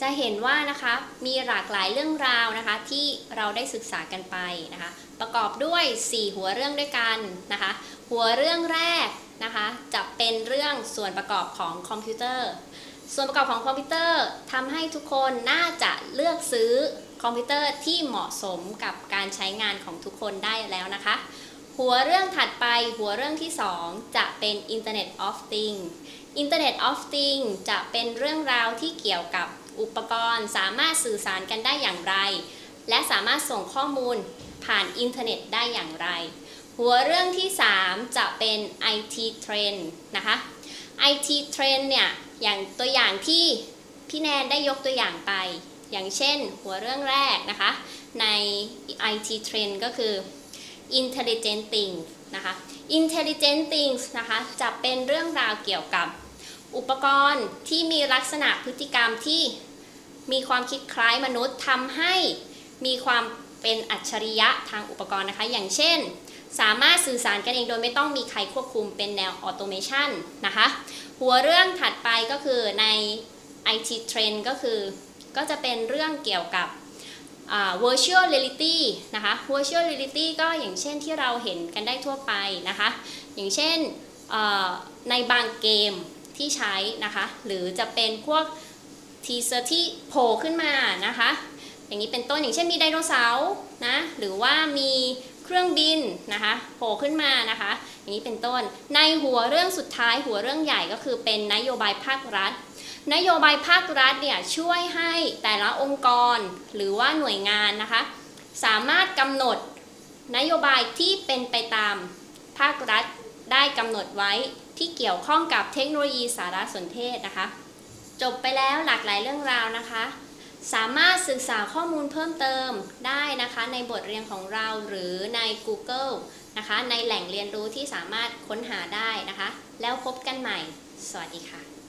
จะเห็นว่านะคะมีหลากหลายเรื่องราวนะคะ ที่เราได้ศึกษากันไปนะคะ ประกอบด้วย 4 หัวเรื่องด้วยกันนะคะ หัวเรื่องแรกนะคะจะเป็นเรื่องส่วนประกอบของคอมพิวเตอร์ ส่วนประกอบของคอมพิวเตอร์ทำให้ทุกคนน่าจะเลือกซื้อคอมพิวเตอร์ที่เหมาะสมกับการใช้งานของทุกคนได้แล้วนะคะ หัวเรื่องถัดไปหัวเรื่องที่ 2 จะเป็น Internet of Things Internet of Things จะเป็นเรื่องราวที่เกี่ยวกับ อุปกรณ์สามารถสื่อสารกันได้อย่างไร และสามารถส่งข้อมูลผ่านอินเทอร์เน็ตได้อย่างไร หัวเรื่องที่ 3 จะเป็น IT Trend นะคะ IT Trend เนี่ยอย่างตัวอย่างที่พี่แนนได้ยกตัวอย่างไป อย่างเช่นหัวเรื่องแรกนะคะ ใน IT Trend ก็คือ Intelligent Things นะคะ Intelligent Things นะคะจะเป็นเรื่องราวเกี่ยวกับ อุปกรณ์ที่มีลักษณะพฤติกรรมที่มีความคิดคล้ายมนุษย์ทำให้มีความเป็นอัจฉริยะทางอุปกรณ์นะคะ อย่างเช่น สามารถสื่อสารกันเองโดยไม่ต้องมีใครควบคุมเป็นแนวออโตเมชันนะคะ หัวเรื่องถัดไปก็คือใน IT Trend ก็คือ ก็จะเป็นเรื่องเกี่ยวกับ virtual reality นะคะ virtual reality ก็อย่างเช่นที่เราเห็นกันได้ทั่วไปนะคะ อย่างเช่นในบางเกม ที่ใช้นะคะ หรือจะเป็นพวกทีเซอร์ที่โผล่ขึ้นมานะคะ อย่างนี้เป็นต้นอย่างเช่นมีไดโนเสาร์นะหรือว่ามีเครื่องบินนะคะโผล่ขึ้นมานะคะ อย่างนี้เป็นต้น ในหัวเรื่องสุดท้ายหัวเรื่องใหญ่ก็คือเป็นนโยบายภาครัฐ นโยบายภาครัฐเนี่ยช่วยให้แต่ละองค์กรหรือว่าหน่วยงานนะคะ สามารถกำหนดนโยบายที่เป็นไปตามภาครัฐได้กำหนดไว้ ที่เกี่ยวข้องกับเทคโนโลยีสารสนเทศนะคะ จบไปแล้วหลากหลายเรื่องราวนะคะ สามารถศึกษาข้อมูลเพิ่มเติมได้นะคะ ในบทเรียนของเราหรือใน Google นะคะ ในแหล่งเรียนรู้ที่สามารถค้นหาได้นะคะ แล้วพบกันใหม่ สวัสดีค่ะ